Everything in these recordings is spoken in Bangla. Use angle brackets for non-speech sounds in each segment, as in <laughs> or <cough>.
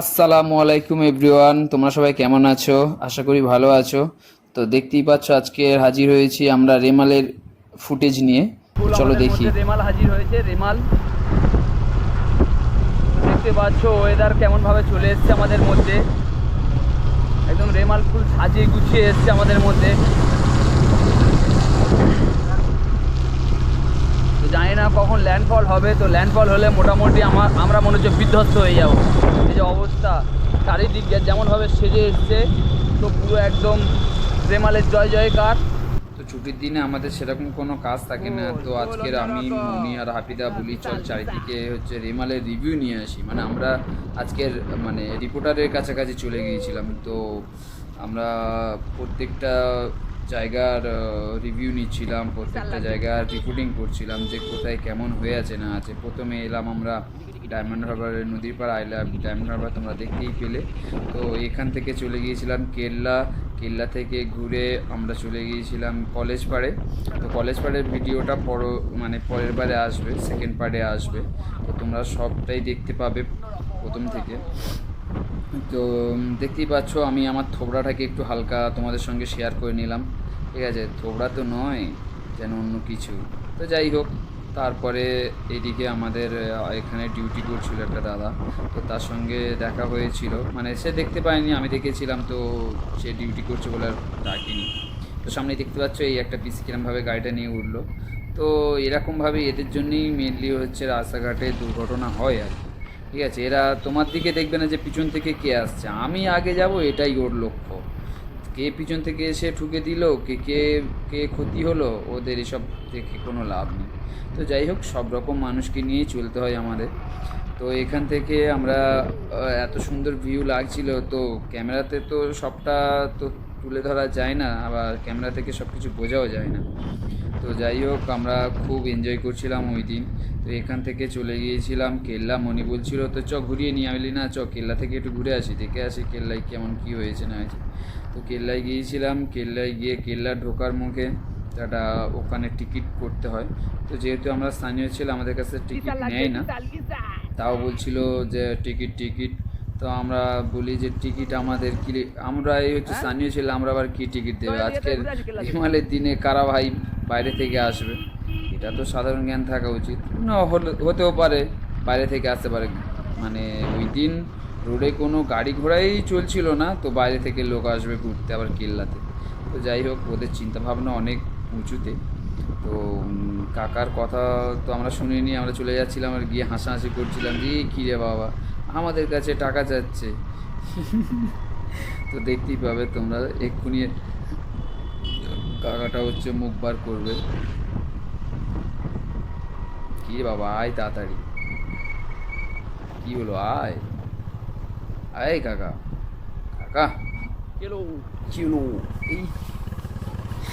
আসসালামু আলাইকুম এভরিওয়ান তোমরা সবাই কেমন আছো? আশা করি ভালো আছো। তো দেখতেই পাচ্ছ আজকে হাজির হয়েছি আমরা রেমালের ফুটেজ নিয়ে। চলো দেখি। রেমাল হাজির হয়েছে রেমাল। দেখতে পাচ্ছ ওয়েদার কেমন ভাবে চলে এসেছে আমাদের মধ্যে। একদম রেমাল ফুল সাজিয়ে গুছিয়ে এসেছে আমাদের মধ্যে। জানি না কখন ল্যান্ডফল হবে তো ল্যান্ডফল হলে মোটামুটি আমার আমরা মনে হচ্ছে বিধ্বস্ত হয়ে যাব। এই যে অবস্থা চারিদিক যেমনভাবে সেজে এসছে তো পুরো একদম রেমালের জয় জয়কার। তো ছুটির দিনে আমাদের সেরকম কোনো কাজ থাকে না তো আজকের আমি মনি আর হাফিদা বলি চল চারিদিকে হচ্ছে রেমালের রিভিউ নিয়ে আসি। মানে আমরা আজকের মানে রিপোর্টারের কাছাকাছি চলে গিয়েছিলাম তো আমরা প্রত্যেকটা জায়গার রিভিউ নিচ্ছিলাম প্রত্যেকটা জায়গার রিপোর্টিং করছিলাম যে কোথায় কেমন হয়ে আছে না আছে। প্রথমে এলাম আমরা ডায়মন্ড হারবারের নদীর পাড় আইলাম ডায়মন্ড হারবার তোমরা দেখতেই পেলে। তো এখান থেকে চলে গিয়েছিলাম কেল্লা কেল্লা থেকে ঘুরে আমরা চলে গিয়েছিলাম কলেজ পাড়ে। তো কলেজ পাড়ের ভিডিওটা পর মানে পরের বারে আসবে সেকেন্ড পার্টে আসবে। তো তোমরা সবটাই দেখতে পাবে প্রথম থেকে। তো দেখতেই পাচ্ছ আমি আমার থোবড়াটাকে একটু হালকা তোমাদের সঙ্গে শেয়ার করে নিলাম। ঠিক আছে, থোবড়া তো নয়, যেন অন্য কিছু। তো যাই হোক, তারপরে এদিকে আমাদের এখানে ডিউটি করছিল একটা দাদা। তো তার সঙ্গে দেখা হয়েছিল। মানে সে দেখতে পায়নি, আমি দেখেছিলাম, তো সে ডিউটি করছে বলে আর ডাকিনি। তো সামনে দেখতে পাচ্ছ, এই একটা পিস কিরমভাবে গাড়িটা নিয়ে উঠল। তো এরকমভাবে এদের জন্যই মেনলি হচ্ছে রাস্তাঘাটে দুর্ঘটনা হয় আর কি। ঠিক আছে, এরা তোমার দিকে দেখবে না যে পিছন থেকে কে আসছে। আমি আগে যাব, এটাই ওর লক্ষ্য। কে পিছন থেকে এসে ঠুকে দিল, কে কে কে ক্ষতি হলো, ওদের এসব দেখে কোনো লাভ নেই। তো যাই হোক, সব রকম মানুষকে নিয়েই চলতে হয় আমাদের। তো এখান থেকে আমরা এত সুন্দর ভিউ লাগছিল, তো ক্যামেরাতে তো সবটা তো তুলে ধরা যায় না, আবার ক্যামেরা থেকে সব কিছু বোঝাও যায় না। তো যাই হোক আমরা খুব এনজয় করছিলাম ওই দিন। তো এখান থেকে চলে গিয়েছিলাম কেল্লা মনি বলছিল তো চ ঘুরিয়ে নিয়ে আইলি না? চ কেল্লা থেকে একটু ঘুরে আসি দেখে আসি কেল্লায় কেমন কি হয়েছে না হয়েছে। তো কেল্লায় গিয়েছিলাম কেল্লায় গিয়ে কেল্লা ঢোকার মুখে একটা ওখানে টিকিট করতে হয়। তো যেহেতু আমরা স্থানীয় ছিলাম আমাদের কাছে টিকিট নেয় না। তাও বলছিল যে টিকিট টিকিট। তো আমরা বলি যে টিকিট আমাদের কি আমরা এই হচ্ছে স্থানীয় ছিলাম আমরা আবার কি টিকিট দেবে? আজকের হিমালয়ের দিনে কারা ভাই বাইরে থেকে আসবে। এটা তো সাধারণ জ্ঞান থাকা উচিত। না, হলে- হতেও পারে, বাইরে থেকে আসতে পারে। মানে ওই দিন রোডে কোনো গাড়ি ঘোড়াই চলছিল না, তো বাইরে থেকে লোক আসবে ঘুরতে আবার কেল্লাতে। তো যাই হোক, ওদের চিন্তাভাবনা অনেক উঁচুতে। তো কাকার কথা তো আমরা শুনিনি, আমরা চলে যাচ্ছিলাম আর গিয়ে হাসাহাসি করছিলাম যে কী রে বাবা, আমাদের কাছে টাকা যাচ্ছে। তো দেখতেই পাবে তোমরা, এক্ষুনি কাকাটা হচ্ছে মুখ বার করবে। কি বাবা আয় তাড়াতাড়ি। কি হলো? আয়। আয় কাকা। কাকা। চলো কি হলো এই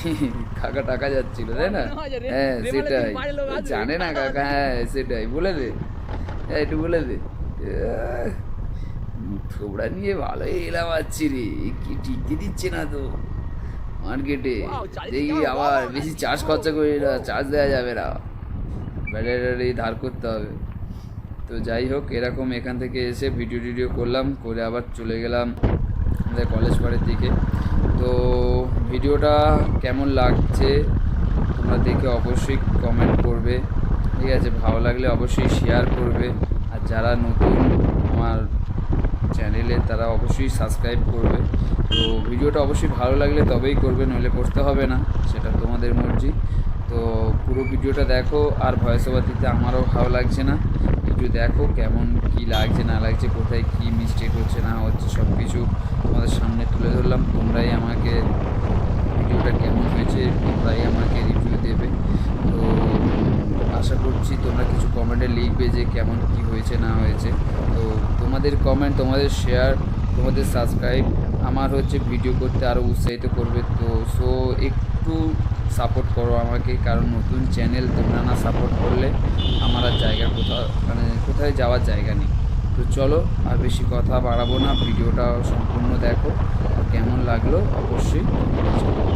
<laughs> কাকা টাকা যাচ্ছিল তাই না? হয় সেটাই। জানে না কাকা হ্যাঁ সেটাই বলে দে। হ্যাঁ একটু বলে দে। থোবড়া নিয়ে ভালোই এলাম আছি রে। কি টিকতে দিচ্ছে না তো? মার্কেটে। দেখি আবার বেশি? চার্জ খরচা করি না চার্জ দেওয়া যাবে না। ব্যাটারি ধার করতে হবে। তো যাই হোক এরকম এখান থেকে এসে ভিডিও টিডিও করলাম করে আবার চলে গেলাম আমাদের কলেজ পাড়ের দিকে। তো ভিডিওটা কেমন লাগছে তোমরা দেখে অবশ্যই কমেন্ট করবে। ঠিক আছে ভালো লাগলে অবশ্যই শেয়ার করবে। আর যারা নতুন আমার চ্যানেলে তারা অবশ্যই সাবস্ক্রাইব করবে। তো ভিডিওটা অবশ্যই ভালো লাগলে তবেই করবে, নইলে করতে হবে না, সেটা তোমাদের মর্জি। তো পুরো ভিডিওটা দেখো, আর ভয়েস ওভার দিতে আমারও ভালো লাগছে না। একটু দেখো কেমন কি লাগছে, না লাগছে, কোথায় কি মিস্টেক হচ্ছে, না হচ্ছে সব কিছু তোমাদের সামনে তুলে ধরলাম। তোমরাই আমাকে ভিডিওটা কেমন হয়েছে, তোমরাই আমাকে রিভিউ দেবে। তো আশা করছি তোমরা কিছু কমেন্টে লিখবে যে কেমন কি হয়েছে, না হয়েছে। তোমাদের কমেন্ট তোমাদের শেয়ার তোমাদের সাবস্ক্রাইব আমার হচ্ছে ভিডিও করতে আরও উৎসাহিত করবে তো সো একটু সাপোর্ট করো আমাকে, কারণ নতুন চ্যানেল তোমরা না সাপোর্ট করলে আমার আর জায়গা কোথাও মানে কোথায় যাওয়ার জায়গা নেই তো চলো, আর বেশি কথা বাড়াবো না, ভিডিওটা সম্পূর্ণ দেখো, কেমন লাগল অবশ্যই জানাও।